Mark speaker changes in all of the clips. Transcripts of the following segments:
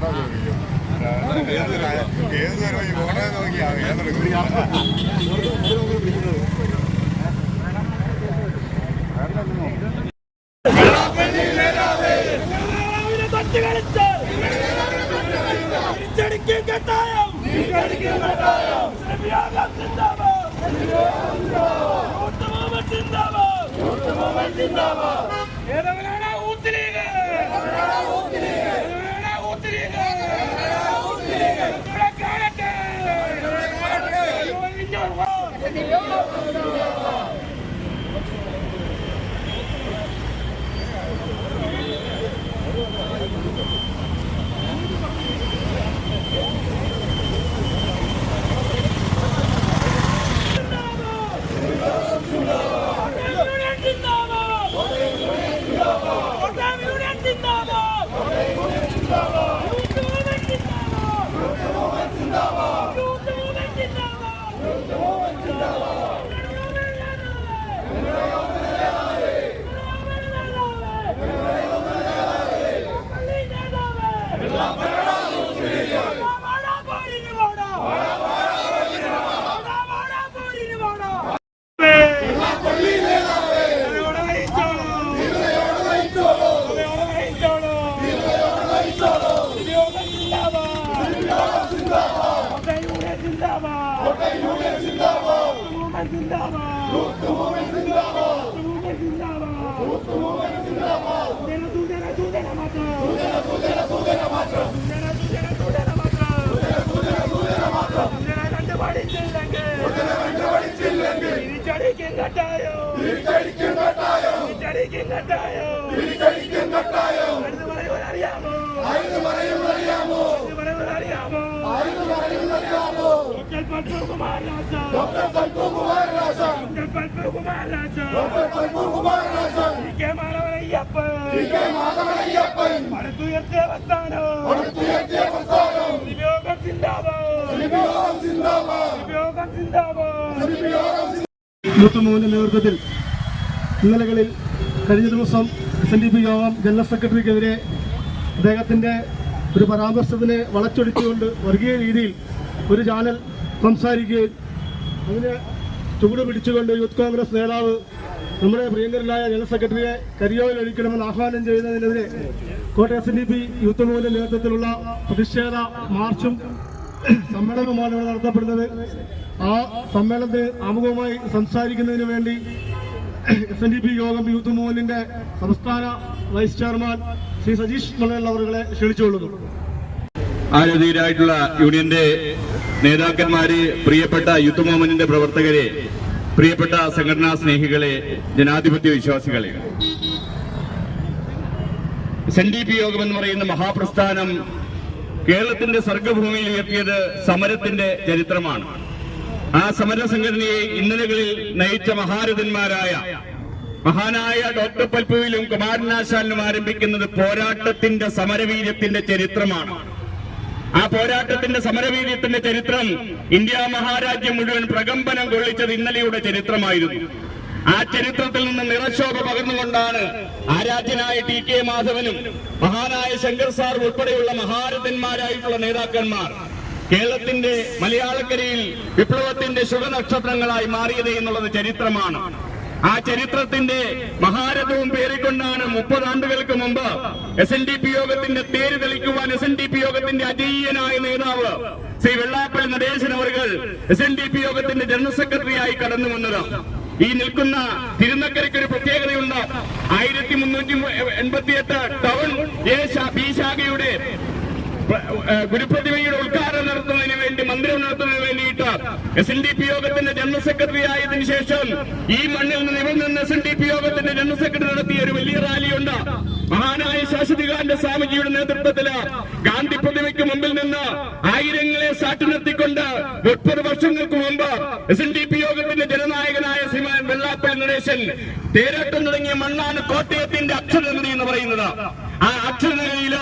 Speaker 1: mejor, ¿no? Ah, doctor Raja doctor K മാധവനയ്യപ്പൻ. പടുത്തുയർത്തിയ പ്രസ്ഥാനം. സിന്ദാബാദ് സിന്ദാബാദ്
Speaker 2: യൂത്ത് മൂവിന്റെ നേതൃത്വത്തിൽ ഇന്നലകളിൽ കഴിഞ്ഞ ദിവസം S N D P Yogam general സെക്രട്ടറിക്കെതിരെ അദ്ദേഹത്തിന്റെ ഒരു പരാമർശത്തിനെ വളച്ചൊടിച്ചുകൊണ്ട് വർഗീയ രീതിയിൽ ഒരു ചാനൽ സംസാരിക്കുകയും അതിനെ ചുവട് പിടിച്ചുകൊണ്ട് യൂത്ത് കോൺഗ്രസ് നേതാവ് നമ്മുടെ പ്രിയങ്കരനായ ജനറൽ സെക്രട്ടറിയെ കരിയോയിൽ ഒഴിക്കണമെന്ന് ആഹ്വാനം ചെയ്യുന്നതിനെതിരെ Kottayam N D P youth മൂല്യ നേതൃത്വത്തിലുള്ള പ്രതിഷേധ മാർച്ചും സമ്മേളനവുമാണ് ഇവിടെ നടത്തപ്പെടുന്നത്. ആ സമ്മേളനത്തിൽ ആമുഖമായി സംസാരിക്കുന്നതിന് വേണ്ടി S N D P Yogam youth മൂവ്മെന്റിന്റെ സംസ്ഥാന വൈസ് ചെയർമാൻ ശ്രീ സജീഷ് മലയാള അവരുടെ ക്ഷണിച്ചുകൊള്ളുന്നു.
Speaker 3: ആരാധീയരായിട്ടുള്ള യൂണിയന്റെ നേതാക്കന്മാര് പ്രിയപ്പെട്ട യൂത്ത് മൂവ്മെന്റിന്റെ പ്രവർത്തകരെ പ്രിയപ്പെട്ട സംഘടനാ സ്നേഹികളെ ജനാധിപത്യ വിശ്വാസികളെ. എസ് എൻ ഡി പി യോഗം എന്ന് പറയുന്ന മഹാപ്രസ്ഥാനം കേരളത്തിന്റെ സർഗഭൂമിയിൽ ഉയർത്തിയത് സമരത്തിന്റെ ചരിത്രമാണ്. ആ സമര സംഘടനയെ ഇന്നലകളിൽ നയിച്ച മഹാരഥന്മാരായ മഹാനായ ഡോക്ടർ പൽപ്പുവിലും കുമാരനാശാലിനും ആരംഭിക്കുന്നത് പോരാട്ടത്തിന്റെ സമരവീര്യത്തിന്റെ ചരിത്രമാണ്. ആ പോരാട്ടത്തിന്റെ സമരവീര്യത്തിന്റെ ചരിത്രം ഇന്ത്യ മഹാരാജ്യം മുഴുവൻ പ്രകമ്പനം കൊള്ളിച്ചത് ഇന്നലെയുടെ ചരിത്രമായിരുന്നു. ആ ചരിത്രത്തിൽ നിന്ന് നിറശോഭ പകർന്നുകൊണ്ടാണ് ആരാധ്യനായ ടി കെ മാധവനും മഹാനായ ശങ്കർ സാർ ഉൾപ്പെടെയുള്ള മഹാരഥന്മാരായിട്ടുള്ള നേതാക്കന്മാർ കേരളത്തിന്റെ മലയാളക്കരയിൽ വിപ്ലവത്തിന്റെ ശുഭനക്ഷത്രങ്ങളായി മാറിയത് എന്നുള്ളത് ചരിത്രമാണ്. ആ ചരിത്രത്തിന്റെ മഹാരഥവും പേറിക്കൊണ്ടാണ് മുപ്പത് ആണ്ടുകൾക്ക് മുമ്പ് എസ് എൻ ഡി പി യോഗത്തിന്റെ പേര് തെളിക്കുവാൻ എസ് എൻ ഡി പി യോഗത്തിന്റെ അജയ്യനായ നേതാവ് ശ്രീ വെള്ളാപ്പള്ളി നടേശൻ അവർ എസ് എൻ ഡി പി യോഗത്തിന്റെ ജനറൽ സെക്രട്ടറിയായി കടന്നു വന്നത്. ഈ നിൽക്കുന്ന തിരുനക്കരയ്ക്ക് ഒരു പ്രത്യേകതയുണ്ട്. ആയിരത്തി മുന്നൂറ്റി എൺപത്തിയെട്ട് ടൗൺ ബി ശാഖയുടെ ഗുരുപ്രതിമയുടെ ഉദ്ഘാടനം നടത്തുന്നതിന് വേണ്ടി മന്ദിരം നടത്തുന്നതിന് വേണ്ടിയിട്ട് S N D P secretary ആയതിനു ശേഷം ഈ മണ്ണിൽ നിന്ന് ഇവിടെ എസ് എൻ ഡി പി യോഗത്തിന്റെ ജനറൽ സെക്രട്ടറി നടത്തിയ ഒരു വലിയ റാലിയുണ്ട്. മഹാനായ ശാശ്വതികാന്റെ സ്വാമിജിയുടെ നേതൃത്വത്തിൽ ഗാന്ധി പ്രതിമയ്ക്ക് മുമ്പിൽ നിന്ന് ആയിരങ്ങളെ സാറ്റ് നിർത്തിക്കൊണ്ട് മുപ്പത് വർഷങ്ങൾക്ക് മുമ്പ് എസ് എൻ ഡി പി യോഗത്തിന്റെ ജനനായകനായ ശ്രീമാൻ വെള്ളാപ്പള്ളി നടേശൻ തേരാട്ടം തുടങ്ങിയ മണ്ണാണ് കോട്ടയത്തിന്റെ അക്ഷരനിധി എന്ന് പറയുന്നത്. ആ അക്ഷരനിലയിൽ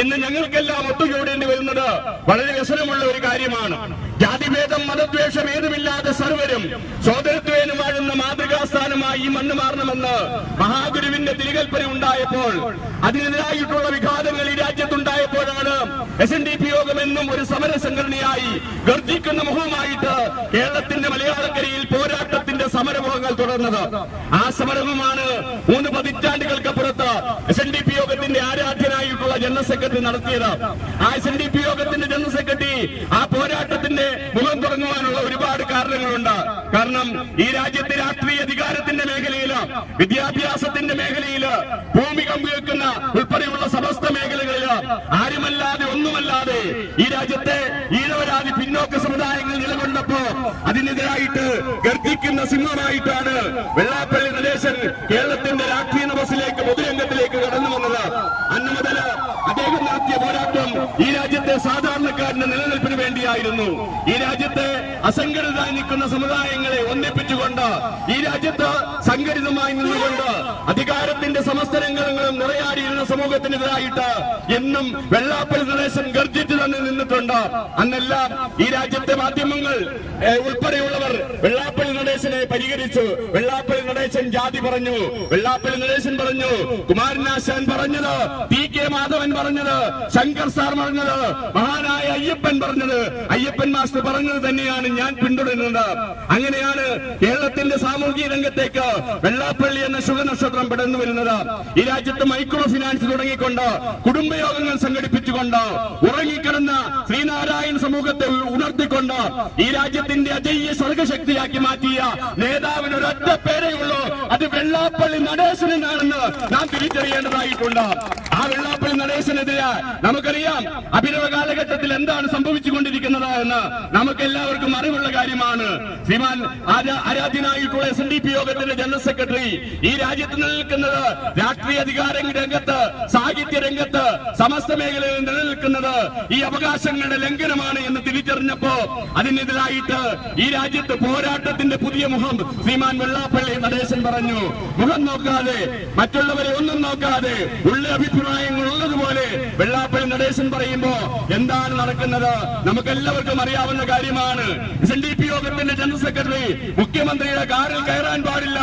Speaker 3: ഇന്ന് ഞങ്ങൾക്കെല്ലാം ഒത്തുചൂടേണ്ടി വരുന്നത് വളരെ വ്യസനമുള്ള ഒരു കാര്യമാണ്. ജാതിഭേദം മതദ്വേഷം ഏതുമില്ലാതെ സർവരും സോദരത്വേനും വാഴുന്ന മാതൃകാസ്ഥാനമായി ഈ മണ്ണ് മാറണമെന്ന് മഹാഗുരുവിന്റെ തിരികൽപ്പന ഉണ്ടായപ്പോൾ അതിനെതിരായിട്ടുള്ള വിഘാതങ്ങൾ ഈ രാജ്യത്തുണ്ടായപ്പോഴാണ് S N D P Yogam എന്നും ഒരു സമര സംഘടനയായി ഗർജിക്കുന്ന മുഖവുമായിട്ട് കേരളത്തിന്റെ മലയാളക്കരയിൽ പോരാട്ടത്തിന്റെ സമരമുഖങ്ങൾ തുടർന്നത്. ആ സമരവുമാണ് മൂന്ന് പതിറ്റാണ്ടുകൾക്കപ്പുറത്ത് എസ് എൻ ഡി പി യോഗത്തിന്റെ ആരാധ്യനായിട്ടുള്ള ജനറൽ സെക്രട്ടറി നടത്തിയത്. ആ എസ് എൻ ഡി പി യോഗത്തിന്റെ ജനറൽ സെക്രട്ടറി ആ തുടങ്ങുവാനുള്ള ഒരുപാട് കാരണം ഈ രാജ്യത്തെ രാഷ്ട്രീയ അധികാരത്തിന്റെ മേഖലയിൽ വിദ്യാഭ്യാസത്തിന്റെ മേഖലയിൽ ഭൂമി കമ്പിവെക്കുന്ന ഉൾപ്പെടെയുള്ള സമസ്ത മേഖലകളിൽ ആരുമല്ലാതെ ഒന്നുമല്ലാതെ ഈ രാജ്യത്തെ ഈഴവരാതി പിന്നോക്ക സമുദായങ്ങൾ നിലകൊണ്ടപ്പോ അതിനെതിരായിട്ട് ഗർജിക്കുന്ന സിംഹമായിട്ടാണ് വെള്ളാപ്പള്ളി നടേശൻ കേരളത്തിന്റെ രാഷ്ട്രീയ നവസിലേക്ക് പൊതുരംഗത്തിലേക്ക് കടന്നു വന്നത്. അന്ന് മുതൽ അദ്ദേഹം നടത്തിയ പോരാട്ടം ഈ രാജ്യത്തെ സാധാരണക്കാരന്റെ നിലനിൽപ്പിന് വേണ്ടിയായിരുന്നു. അസംഘടിതമായി നിൽക്കുന്ന സമുദായങ്ങളെ ഒന്നിപ്പിച്ചുകൊണ്ട് ഈ രാജ്യത്ത് സംഘടിതമായി നിന്നുകൊണ്ട് അധികാരത്തിന്റെ സമസ്ത രംഗങ്ങളും നിറയാടിയിരുന്ന സമൂഹത്തിനെതിരായിട്ട് എന്നും വെള്ളാപ്പള്ളി നടേശൻ ഗർജിച്ചു തന്നെ നിന്നിട്ടുണ്ട്. അന്നെല്ലാം ഈ രാജ്യത്തെ മാധ്യമങ്ങൾ ഉൾപ്പെടെയുള്ളവർ വെള്ളാപ്പള്ളി നടേശനെ പരിഹരിച്ചു. വെള്ളാപ്പള്ളി നടേശൻ ജാതി പറഞ്ഞു. വെള്ളാപ്പള്ളി നടേശൻ പറഞ്ഞു കുമാരനാശാൻ പറഞ്ഞത് ടി കെ. മാധവൻ പറഞ്ഞത് ശങ്കർ സാർ പറഞ്ഞത് മഹാനായ അയ്യപ്പൻ പറഞ്ഞത്. അയ്യപ്പൻ മാസ്റ്റർ പറഞ്ഞത് തന്നെയാണ് ഞാൻ പിന്തുടരുന്നത്. അങ്ങനെയാണ് കേരളത്തിന്റെ സാമൂഹിക രംഗത്തേക്ക് വെള്ളാപ്പള്ളി എന്ന ശുഭനക്ഷത്രം പെടന്നു വരുന്നത്. ഈ രാജ്യത്ത് മൈക്രോ ഫിനാൻസ് തുടങ്ങിക്കൊണ്ട് കുടുംബയോഗങ്ങൾ സംഘടിപ്പിച്ചുകൊണ്ട് ഉറങ്ങിക്കിടന്ന ശ്രീനാരായണ സമൂഹത്തെ ഉണർത്തിക്കൊണ്ട് ഈ രാജ്യത്തിന്റെ അജയ്യ സ്വർഗശക്തിയാക്കി മാറ്റിയ നേതാവിന് ഒരൊറ്റ പേരേ വെള്ളാപ്പള്ളി നടേശനാണെന്ന് നാം തിരിച്ചറിയേണ്ടതായിട്ടുണ്ട്. ആ വെള്ളാപ്പള്ളി നടേശനെതിരെ നമുക്കറിയാം അഭിനവ കാലഘട്ടത്തിൽ എന്താണ് സംഭവിച്ചുകൊണ്ടിരിക്കുന്നത് എന്ന് നമുക്ക് എല്ലാവർക്കും അറിവുള്ള കാര്യമാണ്. ശ്രീമാൻ ആരാ- ആരാധ്യനായിട്ടുള്ള എസ് എൻ ഡി പി യോഗത്തിന്റെ ജനറൽ സെക്രട്ടറി ഈ രാജ്യത്ത് നിലനിൽക്കുന്നത് രാഷ്ട്രീയ അധികാര രംഗത്ത് സാഹിത്യ രംഗത്ത് സമസ്ത മേഖലയിൽ നിലനിൽക്കുന്നത് ഈ അവകാശങ്ങളുടെ ലംഘനമാണ് എന്ന് തിരിച്ചറിഞ്ഞപ്പോ അതിനെതിരായിട്ട് ഈ രാജ്യത്ത് പോരാട്ടത്തിന്റെ പുതിയ മുഖം ശ്രീമാൻ വെള്ളാപ്പള്ളി നടേശൻ പറഞ്ഞു. മുഖം നോക്കാതെ മറ്റുള്ളവരെ ഒന്നും നോക്കാതെ ഉള്ള അഭിപ്രായങ്ങൾ ഉള്ളതുപോലെ വെള്ളാപ്പള്ളി നടേശൻ പറയുമ്പോ എന്താണ് നടക്കുന്നത്? നമുക്ക് എല്ലാവർക്കും അറിയാവുന്ന കാര്യമാണ്. എസ് എൻ ഡി പി യോഗത്തിന്റെ ജനറൽ സെക്രട്ടറി മുഖ്യമന്ത്രിയുടെ കാറിൽ കയറാൻ പാടില്ല.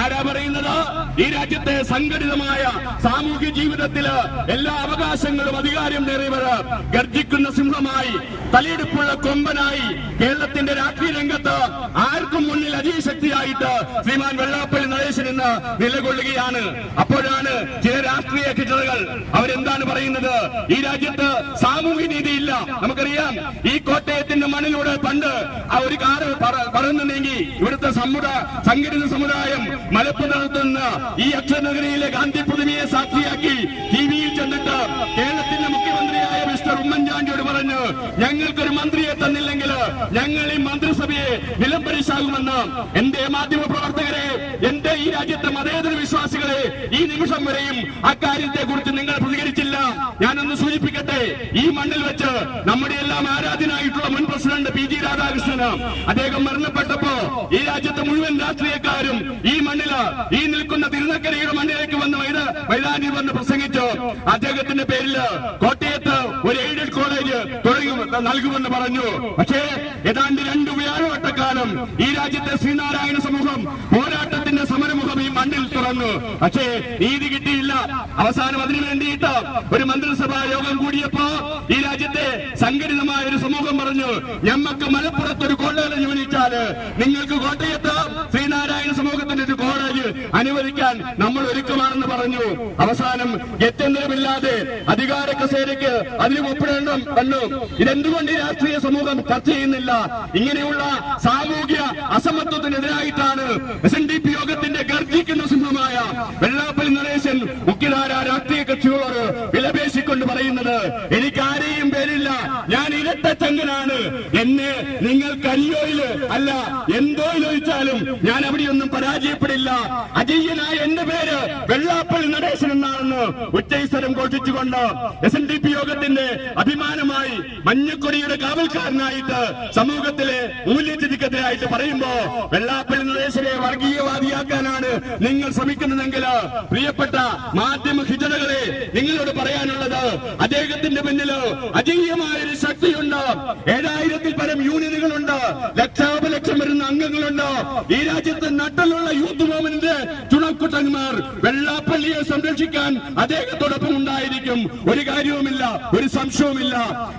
Speaker 3: ആരാ പറയുന്നത്? ഈ രാജ്യത്തെ സംഘടിതമായ സാമൂഹ്യ ജീവിതത്തിൽ എല്ലാ അവകാശങ്ങളും അധികാരം നേറിയവർ ഗർജിക്കുന്ന സിംഹമായി തലയെടുപ്പുള്ള കൊമ്പനായി കേരളത്തിന്റെ രാഷ്ട്രീയ രംഗത്ത് ആർക്കും മുന്നിൽ അതീശക്തിയായിട്ട് ശ്രീമാൻ വെള്ളാപ്പള്ളി നടേശൻ ഇന്ന് നിലകൊള്ളുകയാണ്. അപ്പോഴാണ് ചില രാഷ്ട്രീയ ഹിജറകൾ അവരെന്താണ് പറയുന്നത്? ഈ രാജ്യത്ത് സാമൂഹ്യ നീതിയില്ല. നമുക്കറിയാം ഈ കോട്ടയത്തിന്റെ മണ്ണിലൂടെ പണ്ട് ആ ഒരു കാറ് പറ- പറന്നു ഇവിടുത്തെ സമുദ സംഘടിത സമുദായം മലപ്പുറം നിന്ന് ഈ അക്ഷരനഗരിയിലെ ഗാന്ധി പ്രതിമയെ സാക്ഷിയാക്കി ടി വിയിൽ ചെന്നിട്ട് കേരളത്തിന്റെ മുഖ്യമന്ത്രിയായ മിസ്റ്റർ ഉമ്മൻചാണ്ടിയോട് പറഞ്ഞു ഞങ്ങൾക്കൊരു മന്ത്രിയെ തന്നില്ലെങ്കിൽ ഞങ്ങൾ ഈ മന്ത്രിസഭയെ വിലംപരിശാകുമെന്ന് എന്റെ മാധ്യമ പ്രവർത്തകരെ എന്റെ ഈ രാജ്യത്തെ മതേതര വിശ്വാസികളെ ഈ നിമിഷം വരെയും അക്കാര്യത്തെ കുറിച്ച് നിങ്ങൾ പ്രതികരിച്ചില്ല. ഞാനൊന്ന് സൂചിപ്പിക്കട്ടെ ഈ മണ്ണിൽ വെച്ച് നമ്മുടെ എല്ലാം ആരാധനായിട്ടുള്ള മുൻ പ്രസിഡന്റ് പി ജി രാധാകൃഷ്ണന് അദ്ദേഹം മരണപ്പെട്ടപ്പോ ഈ രാജ്യത്തെ മുഴുവൻ രാഷ്ട്രീയക്കാരും ഈ മണ്ണിൽ ഈ നിൽക്കുന്ന തിരുനക്കരയുടെ മണ്ണിലേക്ക് വന്ന് മൈതാനിൽ വന്ന് പ്രസംഗിച്ചു അദ്ദേഹത്തിന്റെ പേരിൽ കോട്ടയത്ത് ഒരു എയ്ഡഡ് നൽകുമെന്ന് പറഞ്ഞു. പക്ഷേ ഏതാണ്ട് രണ്ട് വ്യാഴവട്ടക്കാലം ഈ രാജ്യത്തെ ശ്രീനാരായണ സമൂഹം പോരാട്ടത്തിന്റെ സമരമുഖം ഈ മണ്ണിൽ തുറന്നു. പക്ഷേ നീതി കിട്ടിയില്ല. അവസാനം അതിനു വേണ്ടിയിട്ട് ഒരു മന്ത്രിസഭാ യോഗം കൂടിയപ്പോ ഈ രാജ്യത്തെ സംഘടിതമായ ഒരു സമൂഹം പറഞ്ഞു ഞമ്മക്ക് മലപ്പുറത്ത് ഒരു കോളേജ് ചോദിച്ചാൽ നിങ്ങൾക്ക് കോട്ടയത്ത്. ശ്രീനാരായണ സമൂഹത്തിന്റെ ഒരു കോളേജ് അനുവദിക്കാൻ നമ്മൾ ഒരുക്കമാണെന്ന് പറഞ്ഞു. അവസാനം ഗത്യന്തരമില്ലാതെ അധികാര കസേരയ്ക്ക് അതിന് ഒപ്പിടേണ്ട വന്നു. ഇതെന്തുകൊണ്ട് ഈ രാഷ്ട്രീയ സമൂഹം ചർച്ച ചെയ്യുന്നില്ല? ഇങ്ങനെയുള്ള സാമൂഹ്യ അസമത്വത്തിനെതിരായിട്ടാണ് എസ് എൻ ഡി പി യോഗത്തിന്റെ ഗർജിക്കുന്ന സിംഹമായ വെള്ളാപ്പള്ളി നടേശൻ മുഖ്യധാര രാഷ്ട്രീയ കക്ഷികളോട് വിലപേശിക്കൊണ്ട് പറയുന്നത്? എനിക്ക് ആരെയും പേരില്ല. ഞാൻ ഇരട്ടച്ചങ്കനാണ് എന്നെ നിങ്ങൾ കരിയോയിൽ അല്ല എന്തോയിൽ ഒഴിച്ചാലും ഞാൻ അവിടെയൊന്നും പരാജയപ്പെടില്ല. അജയ്യനായ എന്റെ പേര് വെള്ളാപ്പള്ളി നടേശൻ എന്നാണെന്ന് ഉച്ചൈസ്വരം ഘോഷിച്ചുകൊണ്ട് എസ് എൻ ഡി പി യോഗത്തിന്റെ അഭിമാനമായി മഞ്ഞക്കൊടിയുടെ കാവൽക്കാരനായിട്ട് സമൂഹത്തിലെ മൂല്യചിതിക്കെതിരായിട്ട് പറയുമ്പോ വെള്ളാപ്പള്ളി നടേശനെ വർഗീയവാദിയാക്കാനാണ് നിങ്ങൾ ശ്രമിക്കുന്നതെങ്കിൽ പ്രിയപ്പെട്ട മാധ്യമ ഹിജറകളെ നിങ്ങളോട് പറയാനുള്ളത് അദ്ദേഹത്തിന്റെ പിന്നിൽ അജയ്യമായ ഒരു ശക്തിയുണ്ട്. ഏഴായിരത്തിൽ പരം യൂണിയനുകളുണ്ട്. ലക്ഷാപലക്ഷം വരുന്ന അംഗങ്ങളുണ്ട്. ഈ രാജ്യത്ത് നട്ടലുള്ള യൂത്ത് മൂവ്മെന്റ് വെള്ളാപ്പള്ളിയെ സംരക്ഷിക്കാൻ അദ്ദേഹത്തോടൊപ്പം ഉണ്ടായിരിക്കും. ഒരു കാര്യവുമില്ല ഒരു സംശയവുമില്ല.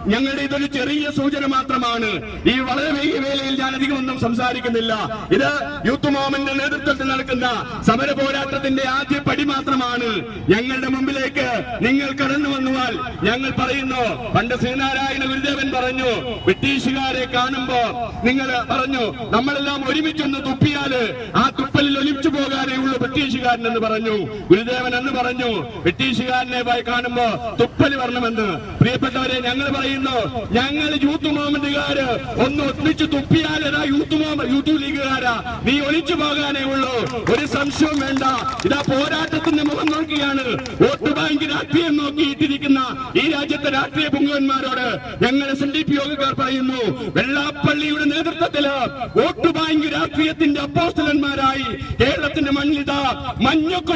Speaker 3: ഞങ്ങളുടെ ഇതൊരു ചെറിയ സൂചന മാത്രമാണ്. ഈ വളരെ വലിയ വേലയിൽ ഞാൻ അധികം ഒന്നും സംസാരിക്കുന്നില്ല. ഇത് യൂത്ത് മോമന്റെ നേതൃത്വത്തിൽ നടക്കുന്ന സമര പോരാട്ടത്തിന്റെ ആദ്യ പടി മാത്രമാണ്. ഞങ്ങളുടെ മുമ്പിലേക്ക് നിങ്ങൾ കടന്നു വന്നാൽ ഞങ്ങൾ പറയുന്നു. പണ്ട് ശ്രീനാരായണ ഗുരുദേവൻ പറഞ്ഞു ബ്രിട്ടീഷുകാരെ കാണുമ്പോ നിങ്ങൾ പറഞ്ഞു നമ്മളെല്ലാം ഒരുമിച്ചൊന്ന് തുപ്പിയാൽ ആ തുപ്പലിൽ ഒലിച്ചു പോകാനേ ഉള്ളൂ ബ്രിട്ടീഷുകാരൻ എന്ന് പറഞ്ഞു. ഗുരുദേവൻ എന്ന് പറഞ്ഞു ബ്രിട്ടീഷുകാരനെ പോയി കാണുമ്പോ തുപ്പൽ വരണമെന്ന്. പ്രിയപ്പെട്ടവരെ ഞങ്ങൾ പറയുന്നു ഞങ്ങൾ യൂത്ത് മൂവ്മെന്റുകാര് ഒന്ന് ഒന്നിച്ച് തുപ്പിയാലടാ യൂത്ത് യൂത്ത് ലീഗുകാരാ. നീ ഒളിച്ചു പോകാനേ ഉള്ളൂ. ഒരു സംശയവും വേണ്ട. ഇതാ പോരാട്ടത്തിന്റെ മുഖം നോക്കിയാണ്. വോട്ട് ബാങ്ക് രാഷ്ട്രീയം നോക്കിയിട്ടിരിക്കുന്ന ഈ രാജ്യത്തെ രാഷ്ട്രീയ പൊങ്ങന്മാരോട് ഞങ്ങൾ എസ് എൻ ഡി പി യോഗക്കാർ പറയുന്നു വെള്ളാപ്പള്ളിയുടെ നേതൃത്വത്തിൽ വോട്ട് ബാങ്ക് രാഷ്ട്രീയത്തിന്റെ അപ്പോസ്റ്റലന്മാരായി കേരളത്തിന്റെ മണ്ണിലിതാ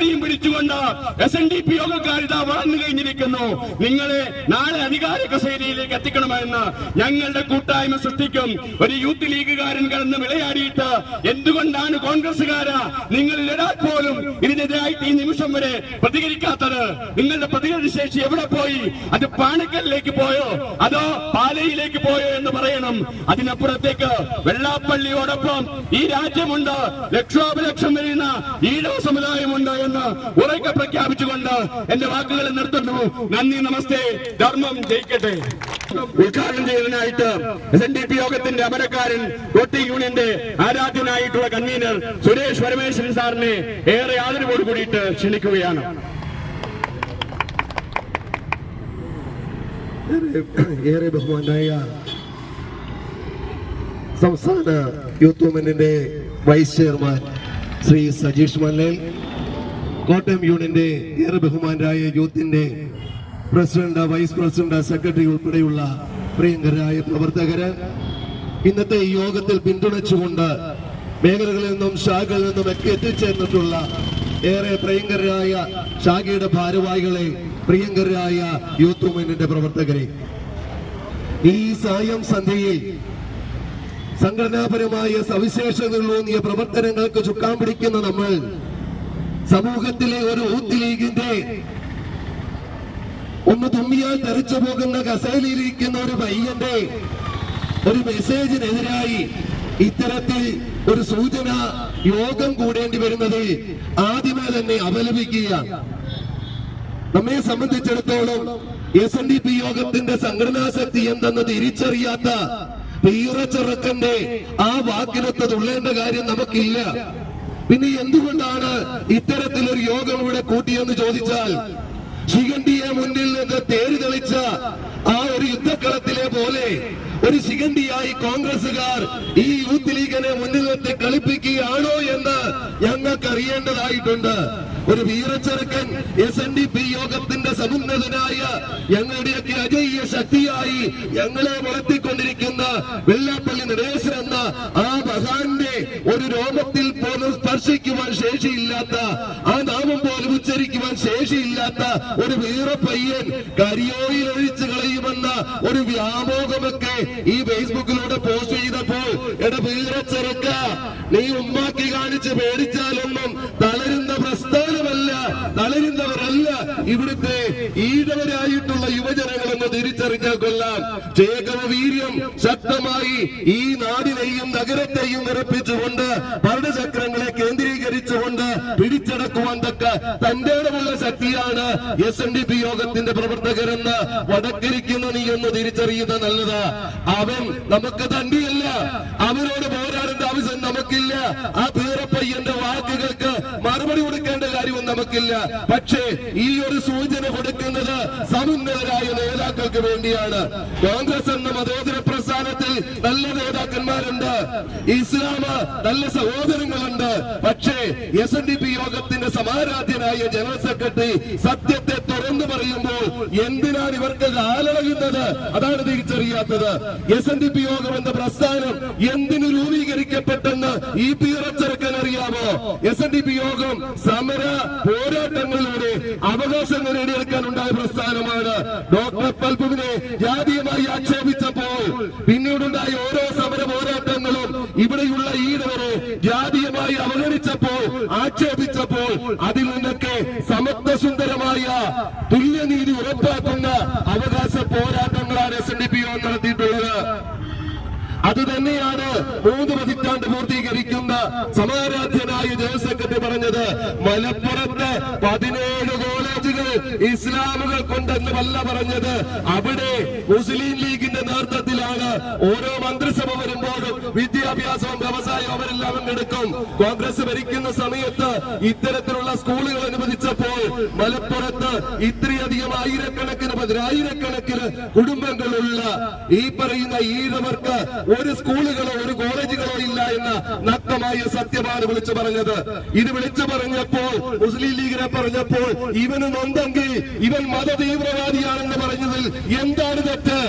Speaker 3: മഞ്ഞക്കൊടിയും പിടിച്ചുകൊണ്ട് എസ് എൻ ഡി പി യോഗക്കാരിത വളർന്നു കഴിഞ്ഞിരിക്കുന്നു. നിങ്ങളെ നാളെ അധികാര കസേരയിലേക്ക് എത്തിക്കണമെന്ന് ഞങ്ങളുടെ കൂട്ടായ്മ സൃഷ്ടിക്കും. ഒരു യൂത്ത് ലീഗുകാരൻ കടന്ന് വിളയാടിയിട്ട് എന്തുകൊണ്ടാണ് കോൺഗ്രസുകാരാ നിങ്ങളിൽ ഒരാൾ പോലും ഇതിനെതിരായിട്ട് ഈ നിമിഷം വരെ പ്രതികരിക്കാത്തത്? നിങ്ങളുടെ പ്രതികരണ ശേഷി എവിടെ പോയി? അത് പാണക്കലിലേക്ക് പോയോ? അതോ പാലയിലേക്ക് പോയോ എന്ന് പറയണം. അതിനപ്പുറത്തേക്ക് വെള്ളാപ്പള്ളിയോടൊപ്പം ഈ രാജ്യമുണ്ട്. ലക്ഷോപലക്ഷം വരുന്ന ഈഴവ സമുദായമുണ്ട് എന്ന് ഉറക്കെ പ്രഖ്യാപിച്ചുകൊണ്ട് എന്റെ വാക്കുകൾ നിർത്തുന്നു. നന്ദി നമസ്തേ. ധർമ്മം ജയിക്കട്ടെ. ഉദ്ഘാടനം ചെയ്തതിനായിട്ട് എസ് എൻ ഡി പി യോഗത്തിന്റെ അമരക്കാരൻ കോട്ടി യൂണിയന്റെ ആരാധ്യനായിട്ടുള്ള കൺവീനർ സുരേഷ് പരമേശ്വരൻ സാറിനെ ഏറെ ആദരവോട് കൂടിയിട്ട് ക്ഷണിക്കുകയാണ്.
Speaker 4: ഏറെ ബഹുമാനായ സംസ്ഥാന യൂത്ത് മൂവ്മെന്റിന്റെ വൈസ് ചെയർമാൻ ശ്രീ സജീഷ് മല്ലൽ കോട്ടയം യൂണിയന്റെ ഏറെ ബഹുമാനരായ യൂത്തിന്റെ പ്രസിഡന്റ് വൈസ് പ്രസിഡന്റ് സെക്രട്ടറി ഉൾപ്പെടെയുള്ള പ്രിയങ്കരായ പ്രവർത്തകര് ഇന്നത്തെ ഈ യോഗത്തിൽ പിന്തുണച്ചുകൊണ്ട് മേഖലകളിൽ നിന്നും ശാഖകളിൽ നിന്നും ഒക്കെ എത്തിച്ചേർന്നിട്ടുള്ള ഏറെ പ്രിയങ്കരായ ശാഖയുടെ ഭാരവാഹികളെ പ്രിയങ്കരായ യൂത്ത് മൂവ്മെന്റിന്റെ പ്രവർത്തകരെ ഈ സായം സന്ധ്യയിൽ സംഘടനാപരമായ സവിശേഷതകളൂന്നിയ പ്രവർത്തനങ്ങൾക്ക് ചുക്കാൻ പിടിക്കുന്ന നമ്മൾ സമൂഹത്തിലെ ഒരു ഊത്ത് ലീഗിന്റെ ഒന്ന് തുമ്മിയാൽ തെറിച്ചു പോകുന്ന കസേലിരിക്കുന്ന ഒരു പയ്യന്റെ ഒരു മെസ്സേജിനെതിരായി ഇത്തരത്തിൽ ഒരു സൂചന യോഗം കൂടേണ്ടി വരുന്നത് ആദ്യമേ തന്നെ അപലപിക്കുകയാണ്. നമ്മെ സംബന്ധിച്ചിടത്തോളം എസ് എൻ ഡി പി യോഗത്തിന്റെ സംഘടനാ ശക്തി എന്തെന്ന് തിരിച്ചറിയാത്ത പീറച്ചെറുക്കന്റെ ആ വാക്കിനൊത്ത് തുള്ളേണ്ട കാര്യം നമുക്കില്ല. പിന്നെ എന്തുകൊണ്ടാണ് ഇത്തരത്തിലൊരു യോഗം ഇവിടെ കൂട്ടിയെന്ന് ചോദിച്ചാൽ ശിഖണ്ഡിയെ മുന്നിൽ നിന്ന് തേര് തെളിച്ച ആ ഒരു യുദ്ധക്കളത്തിലെ പോലെ ഒരു ശിഖണ്ഡിയായി കോൺഗ്രസുകാർ ഈ യൂത്ത് ലീഗിനെ മുന്നിൽ നിർത്തി കളിപ്പിക്കുകയാണോ എന്ന് ഞങ്ങൾക്ക് അറിയേണ്ടതായിട്ടുണ്ട് ഒരു വീരച്ചെറുക്കൻ എസ് എൻ ഡി പി യോഗത്തിന്റെ സമുന്നതനായ ഞങ്ങളുടെയൊക്കെ അജയ്യ ശക്തിയായി ഞങ്ങളെ വളർത്തിക്കൊണ്ടിരിക്കുന്ന വെള്ളാപ്പള്ളി നടേശൻ എന്ന ആ മഹാന്റെ ഒരു രോമത്തിൽ പോലും സ്പർശിക്കുവാൻ ശേഷിയില്ലാത്ത ആ നാമം പോലും ഉച്ചരിക്കുവാൻ ശേഷിയില്ലാത്ത ഒരു വീറപ്പയ്യൻ കരിയോയിൽ ഒഴിച്ചു കളയുമെന്ന ഒരു വ്യാമോഹമൊക്കെ ഈ ഫേസ്ബുക്കിലൂടെ പോസ്റ്റ് ചെയ്തപ്പോൾ എടാ വീറച്ചെറുക്ക നീ ഉമ്മാക്കി കാണിച്ച് പേടിച്ചാലൊന്നും തളരുന്ന പ്രസ്ഥാനമല്ല തളരുന്നവരല്ല. ഇവിടുത്തെ ഈഴവരായിട്ടുള്ള യുവജനങ്ങളെന്ന് തിരിച്ചറിഞ്ഞാൽ കൊല്ലാം ചേകവ വീര്യം ശക്തമായി ഈ നാടിനെയും നഗരത്തെയും നിറപ്പിച്ചുകൊണ്ട് ഭരണചക്രങ്ങളെ കേന്ദ്രീകരിച്ചുകൊണ്ട് പിടിച്ചടക്കുവാൻ തക്ക തന്റേടമുള്ള ശക്തിയാണ് എസ് എൻ ഡി പി യോഗത്തിന്റെ പ്രവർത്തകരെന്ന് എന്ന് നല്ലത് അവൻ നമുക്ക് തണ്ടിയല്ല. അവരോട് പോരാടേണ്ട ആവശ്യം നമുക്കില്ല. ആ പീറപ്പയ്യന്റെ വാക്കുകൾക്ക് മറുപടി കൊടുക്കേണ്ട കാര്യവും നമുക്കില്ല. പക്ഷേ ഈ ഒരു സൂചന കൊടുക്കുന്നത് സമുന്നതരായ നേതാക്കൾക്ക് വേണ്ടിയാണ്. കോൺഗ്രസ് എന്ന മതേതര പ്രസ്ഥാനത്തിൽ നല്ല നേതാക്കന്മാരുണ്ട്. ഇസ്ലാം നല്ല സഹോദരങ്ങളുണ്ട്. പക്ഷേ എസ് എൻ ഡി പി യോഗത്തിന്റെ സമാരാധ്യനായ ജനറൽ സെക്രട്ടറി സത്യത്തെ തുറന്നു പറയുമ്പോൾ എന്തിനാണ് ഇവർക്ക് കാലളകുന്നത് അതാണ് തിരിച്ചറിയാത്തത്. S N D P Yogam എന്ന പ്രസ്ഥാനം എന്തിനു രൂപീകരിക്കപ്പെട്ടെന്ന് ഈ പീറച്ചെറുക്കൻ അറിയാമോ? എസ് എൻ ഡി പി യോഗം സമര പോരാട്ടങ്ങളിലൂടെ അവകാശങ്ങൾ നേടിയെടുക്കാൻ ഉണ്ടായ പ്രസ്ഥാനമാണ്. ഡോക്ടർ പൽപുവിനെ ജാതീയമായി ആക്ഷേപിച്ചപ്പോൾ പിന്നീടുണ്ടായ ഓരോ സമര പോരാട്ടങ്ങളും ഇവിടെയുള്ള ഈടവരെ ജാതീയമായി അവഗണിച്ചപ്പോൾ ആക്ഷേപിച്ചപ്പോൾ അതിൽ നിന്നൊക്കെ സമത്വസുന്ദരമായ തുല്യനീതി ഉറപ്പാക്കുന്ന അവകാശ പോരാട്ടം അത് തന്നെയാണ് മൂന്ന് പതിറ്റാണ്ട് പൂർത്തീകരിക്കുന്ന സമാരാധ്യനായ ജനറൽ സെക്രട്ടറി പറഞ്ഞത് മലപ്പുറത്ത് പതിനേഴ് കോളേജുകൾ ഇസ്ലാമുകൾ കൊണ്ടെന്ന് വല്ല പറഞ്ഞത് അവിടെ മുസ്ലിം ലീഗിന്റെ നേതൃത്വത്തിലാണ് ഓരോ മന്ത്രിസഭ വരുമ്പോഴും വിദ്യാഭ്യാസവും വ്യവസായവും അവരെല്ലാം പങ്കെടുക്കും കോൺഗ്രസ് ഭരിക്കുന്ന സമയത്ത് ഇത്തരത്തിലുള്ള സ്കൂളുകൾ അനുവദിച്ചപ്പോൾ മലപ്പുറത്ത് ഇത്രയധികം ആയിരക്കണക്കിന് പതിനായിരക്കണക്കിന് കുടുംബങ്ങളുള്ള ഈ പറയുന്ന ഈഴവർക്ക് ഒരു സ്കൂളുകളോ ഒരു കോളേജുകളോ ഇല്ല എന്ന നഗ്നമായ സത്യമാണ് വിളിച്ചു പറഞ്ഞത്. ഇത് വിളിച്ചു പറഞ്ഞപ്പോൾ മുസ്ലിം ലീഗിനെ പറഞ്ഞപ്പോൾ ഇവന് നൊന്തെങ്കിൽ ഇവൻ മതതീവ്രവാദിയാണെന്ന് പറഞ്ഞതിൽ എന്താണ് തെറ്റ്?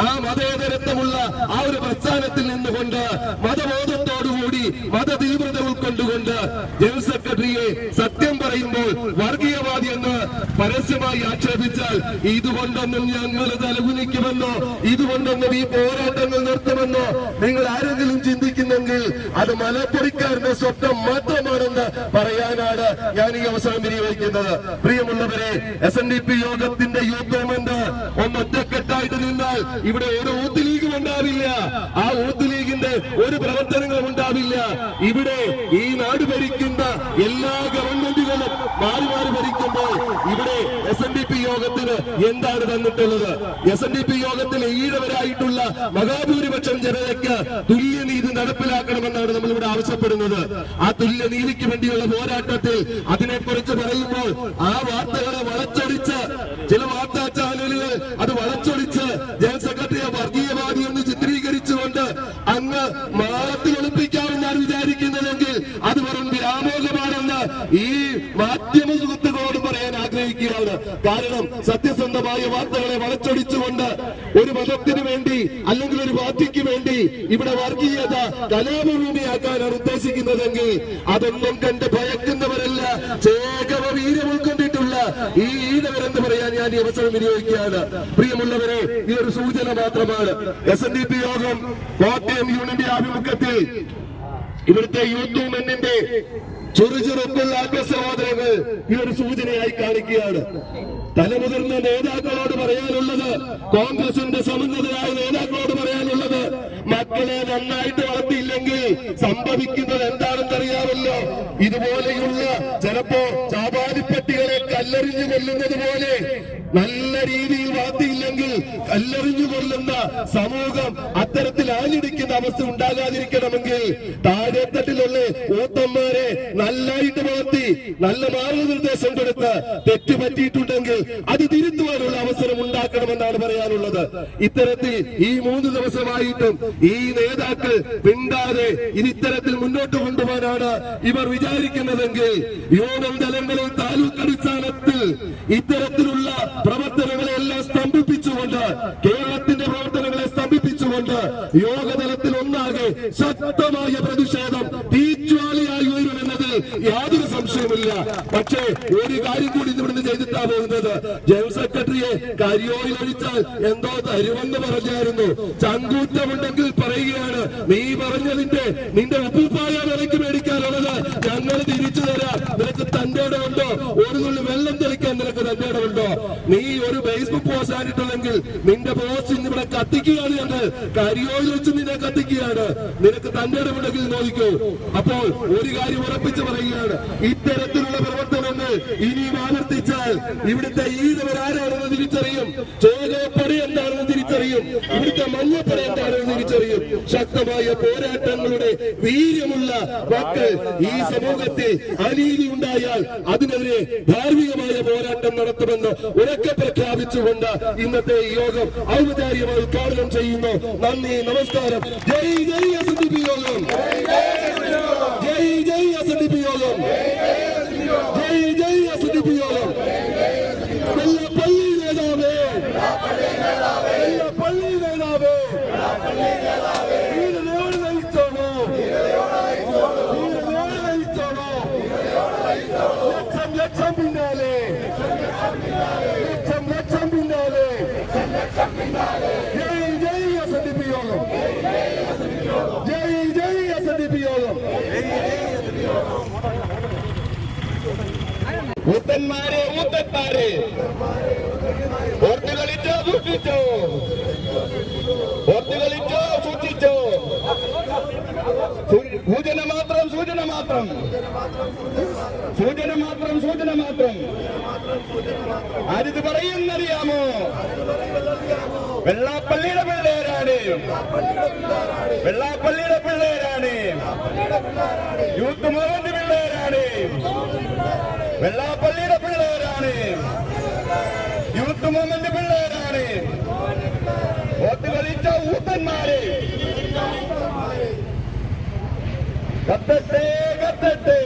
Speaker 4: ആ മതേതരത്വമുള്ള ആ ഒരു പ്രസ്ഥാനത്തിൽ നിന്നുകൊണ്ട് മതബോധത്തോടുകൂടി മതതീവ്രത ഉൾക്കൊണ്ടുകൊണ്ട് ജനറൽ സെക്രട്ടറിയെ സത്യം പറയുമ്പോൾ വർഗീയവാദി എന്ന് പരസ്യമായി ആക്ഷേപിച്ചാൽ ഇതുകൊണ്ടൊന്നും ഞങ്ങൾ തലകുനിക്കുമെന്നോ ഇതുകൊണ്ടൊന്നും ഈ പോരാട്ടങ്ങൾ നിർത്തുമെന്നോ നിങ്ങൾ ആരെങ്കിലും ചിന്തിക്കുന്നെങ്കിൽ അത് മലപ്പുറിക്കാരുടെ സ്വപ്നം മാത്രമാണെന്ന് പറയാനാണ് ഞാൻ ഈ അവസരം വിനിയോഗിക്കുന്നത്. പ്രിയമുള്ളവരെ എസ് എൻ ഡി പി യോഗത്തിന്റെ യൂത്ത് മൂവ്മെന്റ് ഒന്ന് ഒറ്റക്കെട്ടായിട്ട് നിന്നാൽ ഇവിടെ ഒരു ഊത്ത് ലീഗും ഉണ്ടാവില്ല. ആ യൂത്ത് ലീഗിന്റെ ഒരു പ്രവർത്തനങ്ങളും ഉണ്ടാവില്ല. ഇവിടെ ഈ നാട് ഭരിക്കുന്ന എല്ലാ ഗവൺമെന്റുകളും മാറി മാറി ഭരിക്കുമ്പോൾ ഇവിടെ എസ് എൻ ഡി പി യോഗത്തിന് എന്താണ് തന്നിട്ടുള്ളത്? എസ് എൻ ഡി പി യോഗത്തിൽ ഈഴവരായിട്ടുള്ള മഹാഭൂരിപക്ഷം ജനതയ്ക്ക് തുല്യനീതി നടപ്പിലാക്കണമെന്നാണ് നമ്മൾ ഇവിടെ ആവശ്യപ്പെടുന്നത്. ആ തുല്യനീതിക്ക് വേണ്ടിയുള്ള പോരാട്ടത്തിൽ അതിനെക്കുറിച്ച് പറയുമ്പോൾ ആ വാർത്തകളെ വളച്ചൊടിച്ച് ചില വാർത്താ ചാനലുകൾ അത് വളച്ചൊടിച്ച് ജനറൽ സെക്രട്ടറിയെ വർഗീയവാദി എന്ന് ചിത്രീകരിച്ചുകൊണ്ട് അങ്ങ് മാളത്തിൽ ഒളിപ്പിക്കാമെന്നാണ് വിചാരിക്കുന്നതെങ്കിൽ അത് വെറും വ്യാമോഹമാണെന്ന് ഈ മാധ്യമ സുഹൃത്തുക്കളോട് പറയാൻ ആഗ്രഹിക്കുകയാണ് കാരണം സത്യസന്ധമായ വാർത്തകളെ വളച്ചൊടിച്ചുകൊണ്ട് ഒരു മതത്തിന് വേണ്ടി അല്ലെങ്കിൽ ഒരു പാർട്ടിക്ക് വേണ്ടി ഇവിടെ വർഗീയത കലാപഭൂമിയാക്കാനാണ് ഉദ്ദേശിക്കുന്നതെങ്കിൽ അതൊന്നും കണ്ട് ഭയക്കുന്നവരല്ല. ചേകവ വീര്യം ഉൾക്കൊണ്ടിട്ടുള്ള ഈ ഈഴവരെന്ന് പറയാൻ ഞാൻ ഈ അവസരം വിനിയോഗിക്കുകയാണ്. പ്രിയമുള്ളവരെ ഈ ഒരു സൂചന മാത്രമാണ്. എസ് എൻ ഡി പി യോഗം കോട്ടയം യൂണിന്റെ ആഭിമുഖ്യത്തിൽ ഇവിടുത്തെ യൂത്ത് മൂവ്മെന്റിന്റെ ചെറുചെറുക്കുള്ള ആത്മസഹോദരങ്ങൾ ഈ ഒരു സൂചനയായി കാണിക്കുകയാണ്. തലമുതിർന്ന നേതാക്കളോട് പറയാനുള്ളത് കോൺഗ്രസിന്റെ സമുന്നതരായ നേതാക്കളോട് പറയാനുള്ളത് മക്കളെ നന്നായിട്ട് വളർത്തിയില്ലെങ്കിൽ സംഭവിക്കുന്നത് എന്താണെന്ന് അറിയാമല്ലോ ഇതുപോലെയുള്ള ചിലപ്പോ ചാപാതിപ്പട്ടികളെ കല്ലെറിഞ്ഞു കൊല്ലുന്നത് പോലെ നല്ല രീതിയിൽ കല്ലെറിഞ്ഞു കൊല്ലുന്ന സമൂഹം അത്തരത്തിൽ ആഞ്ഞിടിക്കുന്ന അവസ്ഥ ഉണ്ടാകാതിരിക്കണമെങ്കിൽ താഴെത്തട്ടിലുള്ള ഊത്തന്മാരെ നല്ലായിട്ട് വളർത്തി നല്ല മാർഗനിർദ്ദേശം കൊടുത്ത് തെറ്റ് പറ്റിയിട്ടുണ്ടെങ്കിൽ അത് തിരുത്തുവാനുള്ള അവസരം ഉണ്ടാക്കണമെന്നാണ് പറയാനുള്ളത്. ഇത്തരത്തിൽ ഈ മൂന്ന് ദിവസമായിട്ടും ഈ നേതാക്കൾ പിണ്ടാതെ ഇത് ഇത്തരത്തിൽ മുന്നോട്ട് കൊണ്ടുപോകാനാണ് ഇവർ വിചാരിക്കുന്നതെങ്കിൽ യോഗം തലങ്ങളിൽ താലൂക്ക് അടിസ്ഥാനത്തിൽ ഇത്തരത്തിലുള്ള പ്രവർത്തനങ്ങളെ എല്ലാം സ്തംഭിപ്പിച്ചുകൊണ്ട് കേരളത്തിന്റെ പ്രവർത്തനങ്ങളെ സ്തംഭിപ്പിച്ചുകൊണ്ട് യോഗതലത്തിൽ ഒന്നാകെ ശക്തമായ പ്രതിഷേധം തീജ്വാലയായി ഉയരുമെന്നതിൽ യാതൊരു സംശയമില്ല പക്ഷേ ഒരു കാര്യം കൂടി ഇവിടുന്ന് ചെയ്തിട്ടാ പോകുന്നത്. ജനറൽ സെക്രട്ടറിയെ കരിയോയിൽ ഒഴിച്ചാൽ എന്തോ തരുമെന്ന് പറഞ്ഞായിരുന്നു. ചങ്കൂറ്റമുണ്ടെങ്കിൽ പറയുകയാണ് നീ പറഞ്ഞതിന്റെ നിന്റെ ഉപ്പുപ്പായ വിലയ്ക്ക് മേടിക്കാനുള്ളത് ഞങ്ങൾ തിരിച്ചു തരാം നിനക്ക് തന്റെ ഇടമുണ്ടോ? ഒരു നുള്ളി വെള്ളം തെളിക്കാൻ നിനക്ക് തന്റെ ഇടമുണ്ടോ? നീ ഒരു ഫേസ്ബുക്ക് പോസ്റ്റ് ആയിട്ടുണ്ടെങ്കിൽ നിന്റെ പോസ്റ്റ് ഇവിടെ കത്തിക്കുകയാണ് ഞാൻ കരിയോയിൽ വെച്ച് നിന്നെ കത്തിക്കുകയാണ്. നിനക്ക് തന്റെ ഇടമുണ്ടെങ്കിൽ നോക്കിക്കോ. അപ്പോൾ ഒരു കാര്യം ഉറപ്പിച്ച് പറയുകയാണ്. ഇത്തരത്തിലുള്ള പ്രവർത്തനങ്ങൾ ഇനിയും ആവർത്തിച്ചാൽ ഇവിടുത്തെ ഈഴവരാരാണെന്ന് തിരിച്ചറിയും. ചോദപ്പടി എന്താണെന്ന് തിരിച്ചറിയും. ഇവിടുത്തെ മഞ്ഞപ്പടി എന്താണെന്ന് തിരിച്ചറിയും. ശക്തമായ പോരാട്ടങ്ങളുടെ വീര്യമുള്ള മക്കൾ ഈ സമൂഹത്തിൽ അനീതി ഉണ്ടായാൽ അതിനെതിരെ ധാർമ്മികമായ പോരാട്ടം നടത്തുമെന്ന് ഉറക്കെ പ്രഖ്യാപിച്ചുകൊണ്ട് ഇന്നത്തെ യോഗം ഔപചാരികമായി ഉദ്ഘാടനം ചെയ്യുന്നു. നന്ദി നമസ്കാരം. ജയ് ജയ് എസ് ഡി പി യോഗം. ജയ് ജയ് എസ് ഡി പി യോഗം ജയ് ജയ് എസ് ഡി പി യോഗം വെള്ളപ്പള്ളി നേതാവേ വെള്ളപ്പള്ളി നേതാവേ വീരനയോട് നയിച്ചോണോ വീരനയോട് നയിച്ചോണോ ലക്ഷം ലക്ഷം പിന്നാലെ ലക്ഷം ലക്ഷം പിന്നാലെ ജയ് ജയ് എസ് ഡി പി യോഗം ജയ് ജയ് എസ് ഡി പി യോഗം
Speaker 3: ഊത്തന്മാരെ ഊത്തന്മാരെ ഓർത്ത് കളിച്ചോ സൂക്ഷിച്ചോ ഓർത്ത് കളിച്ചോ സൂക്ഷിച്ചോ സൂ- സൂചന മാത്രം സൂചന മാത്രം സൂചന മാത്രം സൂചന മാത്രം ആരിത് പറയുന്നറിയാമോ വെള്ളാപ്പള്ളിയുടെ പിള്ളേരാണ്. വെള്ളാപ്പള്ളിയുടെ പിള്ളേരാണ്. യൂത്ത് മൂവ്മെന്റ് പിള്ളേരാണ്. വെള്ളാപ്പള്ളിയുടെ പിള്ളേരാണ്. യൂത്ത് മൂവ്മെന്റ് പിള്ളേരാണ്. വോട്ട് കളിച്ച ഊത്തന്മാര്. കത്തട്ടെ കത്തട്ടെ.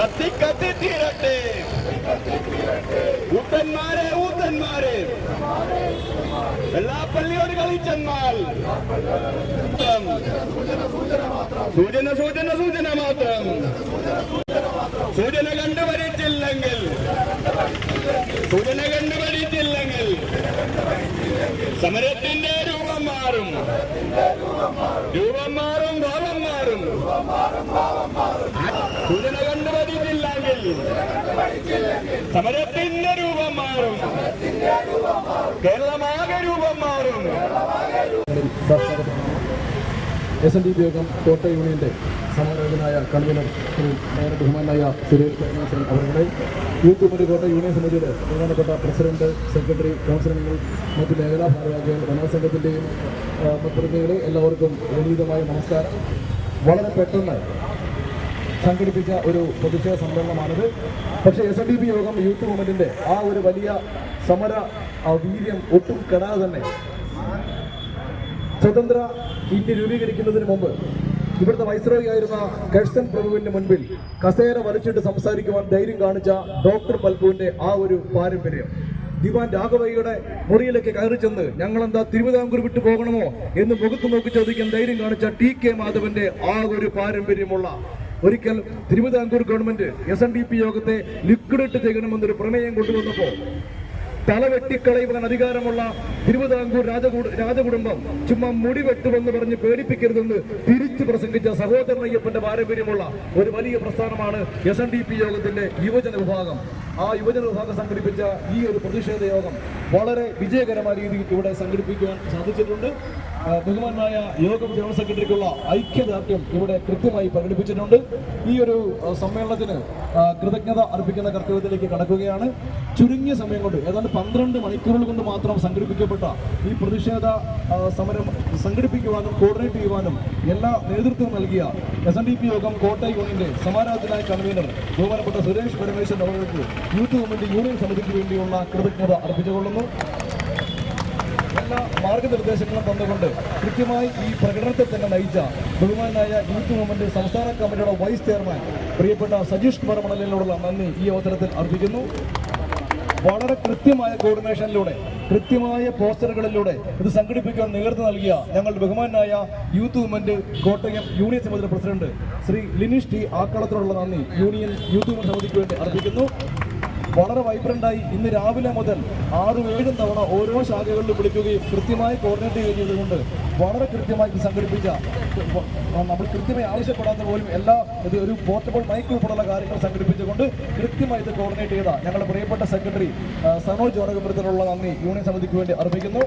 Speaker 3: കത്തി കത്തി തീരട്ടെ. ഊത്തന്മാരെ ഊത്തന്മാരെ. വെള്ളാപ്പള്ളിയോട് കളിച്ചെന്നാൽ സൂചന സൂചന സൂചന മാത്രം. സൂചന കണ്ടുപരിച്ചില്ലെങ്കിൽ സൂചന കണ്ടുപരിച്ചില്ലെങ്കിൽ സമരത്തിന്റെ രൂപം മാറും. രൂപം മാറും മാറും സൂചന കണ്ടുപരിച്ചില്ലെങ്കിൽ സമരത്തിന്റെ രൂപം മാറും. കേരളമാകെ രൂപം മാറും.
Speaker 2: എസ് എൻ ഡി പി യോഗം കോട്ട യൂണിയന്റെ സമരനായ കൺവീനർ ശ്രീ നേരെ ബഹുമാനായ സുരേഷ് പരമേശ്വരൻ അവരുടെ യൂത്ത് കമ്മിറ്റി കോട്ട യൂണിയൻ സമിതിയുടെ പ്രധാനപ്പെട്ട പ്രസിഡന്റ് സെക്രട്ടറി കൗൺസിലറുകൾ മറ്റ് മേഖലാ ഭാരവാഹികൾ മറ്റു പ്രതിനിധികളെ എല്ലാവർക്കും വിനീതമായ നമസ്കാരം. വളരെ പെട്ടെന്ന് സംഘടിപ്പിച്ച ഒരു പ്രതിഷേധ സമ്മേളനമാണിത്. പക്ഷേ എസ് എൻ ഡി പി യോഗം യൂത്ത് മൂവ്മെന്റിന്റെ ആ ഒരു വലിയ സമര വീര്യം ഒട്ടും കെടാതെ തന്നെ സ്വതന്ത്ര ഇന്ത്യ രൂപീകരിക്കുന്നതിന് മുമ്പ് ഇവിടുത്തെ വൈസ്രോയി ആയിരുന്ന കഴ്സൻ പ്രഭുവിന്റെ മുൻപിൽ കസേര വലിച്ചിട്ട് സംസാരിക്കുവാൻ ധൈര്യം കാണിച്ച ഡോക്ടർ പൽപുവിന്റെ ആ ഒരു പാരമ്പര്യം. ദിവാൻ രാഘവയ്യയുടെ മുറിയിലേക്ക് കയറി ചെന്ന് ഞങ്ങൾ എന്താ തിരുവിതാംകൂർ വിട്ടു പോകണമോ എന്ന് മുഖത്ത് നോക്കി ചോദിക്കാൻ ധൈര്യം കാണിച്ച ടി കെ മാധവന്റെ ആ ഒരു പാരമ്പര്യമുള്ള ഒരിക്കൽ Thiruvithamkoor government S N D P യോഗത്തെ ലിക്വിഡേറ്റ് ചെയ്യണമെന്നൊരു പ്രമേയം കൊണ്ടുവന്നപ്പോ തല വെട്ടിക്കളയുവാൻ അധികാരമുള്ള തിരുവിതാംകൂർ രാജകുട രാജകുടുംബം ചുമ്മാ മുടി വെട്ടുമെന്ന് പറഞ്ഞ് പേടിപ്പിക്കരുതെന്ന് തിരിച്ചു പ്രസംഗിച്ച സഹോദരൻ അയ്യപ്പന്റെ പാരമ്പര്യമുള്ള ഒരു വലിയ പ്രസ്ഥാനമാണ് എസ് എൻ ഡി പി യോഗത്തിന്റെ യുവജന വിഭാഗം. ആ യുവജന വിഭാഗം സംഘടിപ്പിച്ച ഈ ഒരു പ്രതിഷേധ യോഗം വളരെ വിജയകരമായ രീതിയിൽ ഇവിടെ സംഘടിപ്പിക്കുവാൻ സാധിച്ചിട്ടുണ്ട്. ബഹുമാനായ യോഗം ജനറൽ സെക്രട്ടറിക്കുള്ള ഐക്യദാർഢ്യം ഇവിടെ കൃത്യമായി പ്രകടിപ്പിച്ചിട്ടുണ്ട്. ഈ ഒരു സമ്മേളനത്തിന് കൃതജ്ഞത അർപ്പിക്കുന്ന കർത്തവ്യത്തിലേക്ക് കടക്കുകയാണ്. ചുരുങ്ങിയ സമയം കൊണ്ട് ഏതാണ്ട് പന്ത്രണ്ട് മണിക്കൂറുകൾ കൊണ്ട് മാത്രം സംഘടിപ്പിക്കപ്പെട്ട ഈ പ്രതിഷേധ സമരം സംഘടിപ്പിക്കുവാനും കോർഡിനേറ്റ് ചെയ്യുവാനും എല്ലാ നേതൃത്വവും നൽകിയ എസ് എൻ ഡി പി യോഗം കോട്ടയം യൂണിയന്റെ സമാരാധനായ കൺവീനർ ബഹുമാനപ്പെട്ട സുരേഷ് പരമേശ്വരൻ അവർക്ക് യൂത്ത് ഗവൺമെന്റ് യൂണിയൻ സമിതിക്ക് വേണ്ടിയുള്ള കൃതജ്ഞത അർപ്പിച്ചുകൊള്ളുന്നു. എല്ലാ മാർഗനിർദ്ദേശങ്ങളും തന്നുകൊണ്ട് കൃത്യമായി ഈ പ്രകടനത്തെ തന്നെ നയിച്ച ബഹുമാനായ യൂത്ത് മൂവ്മെന്റ് സംസ്ഥാന കമ്മിറ്റിയുടെ വൈസ് ചെയർമാൻ പ്രിയപ്പെട്ട സജീഷ് കുമാർ മണലിനോടുള്ള നന്ദി ഈ അവസരത്തിൽ അർപ്പിക്കുന്നു. വളരെ കൃത്യമായ കോർഡിനേഷനിലൂടെ കൃത്യമായ പോസ്റ്ററുകളിലൂടെ ഇത് സംഘടിപ്പിക്കാൻ നേതൃത്വം നൽകിയ ഞങ്ങളുടെ ബഹുമാനായ യൂത്ത് മൂവ്മെന്റ് കോട്ടയം യൂണിയൻ സമിതിയുടെ പ്രസിഡന്റ് ശ്രീ ലിനീഷ് ടി ആക്കളത്തിനുള്ള നന്ദി. യൂണിയൻ യൂത്ത് മൂവ്മെന്റ് സമിതിക്ക് വേണ്ടി അർപ്പിക്കുന്നു. വളരെ വൈബ്രന്റായി ഇന്ന് രാവിലെ മുതൽ ആറും ഏഴും തവണ ഓരോ ശാഖകളിലും വിളിക്കുകയും കൃത്യമായി കോർഡിനേറ്റ് ചെയ്യുന്നതുകൊണ്ട് വളരെ കൃത്യമായി സംഘടിപ്പിച്ച നമ്മൾ കൃത്യമായി ആവശ്യപ്പെടാത്ത പോലും എല്ലാ ഇത് ഒരു പോർട്ടബിൾ മൈക്ക് ഉൾപ്പെടെയുള്ള കാര്യങ്ങൾ സംഘടിപ്പിച്ചുകൊണ്ട് കൃത്യമായി ഇത് കോർഡിനേറ്റ് ചെയ്ത ഞങ്ങളുടെ പ്രിയപ്പെട്ട സെക്രട്ടറി സനോജ് ജോനകപുരത്തിനുള്ള നന്ദി. യൂണിയൻ സമിതിക്ക് വേണ്ടി അർപ്പിക്കുന്നു.